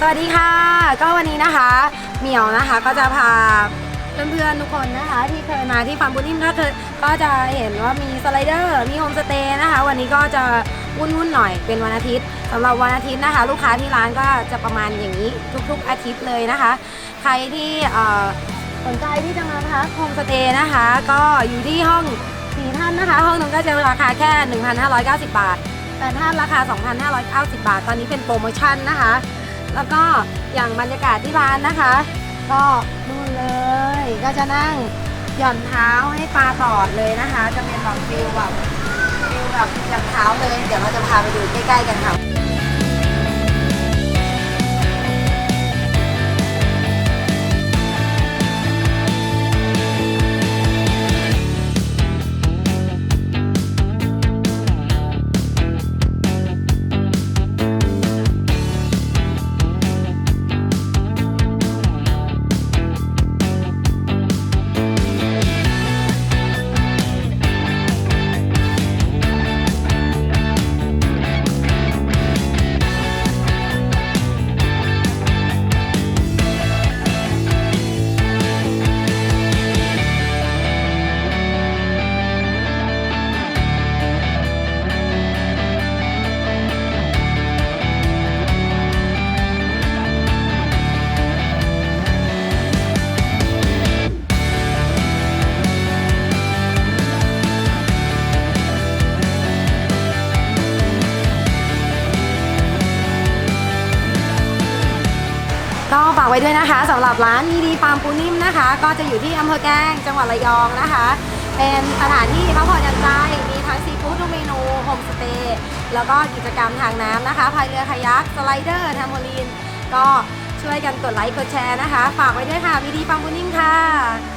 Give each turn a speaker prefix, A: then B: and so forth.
A: สวัสดีค่ะ ก็วันนี้นะคะเหมียวนะคะก็จะพาเพื่อนๆทุกคนนะคะที่เคยมาที่ฟาร์มบูนิ่มก็คือก็จะเห็นว่ามีสไลเดอร์มีโฮมสเตย์นะคะ วันนี้ก็จะวุ่นๆหน่อยเป็นวันอาทิตย์สำหรับวันอาทิตย์นะคะ ลูกค้าที่ร้านก็จะประมาณอย่างนี้ทุกๆอาทิตย์เลยนะคะ ใครที่สนใจที่จะมาพักโฮมสเตย์นะคะ ก็อยู่ที่ห้องสี่ท่านนะคะ ห้องนึงก็จะราคาแค่ 1,590 บาท แต่ท่านราคา 2,590 บาท ตอนนี้เป็นโปรโมชั่นนะคะ แล้วก็อย่างบรรยากาศที่ร้านนะคะ ก็นู่นเลยก็จะนั่งหย่อนเท้าให้ปลาตอดเลยนะคะ จะเป็นแบบฟิลแบบฟิลแบบหย่อนเท้าเลย เดี๋ยวเราจะพาไปดูใกล้ๆกันค่ะ ก็ฝากไว้ด้วยนะคะสำหรับร้านนีดีฟาร์มปูนิ่มนะคะ ก็จะอยู่ที่อำเภอแกลงจังหวัดระยองนะคะ เป็นสถานที่พักผ่อนหย่อนใจมีทั้งซีฟู้ดทุกเมนูโฮมสเตย์แล้วก็กิจกรรมทางน้ำนะคะพายเรือคายักสไลเดอร์แทมโมลีนก็ช่วยกันกดไลค์กดแชร์นะคะ ฝากไว้ด้วยค่ะมีดีฟาร์มปูนิ่มค่ะ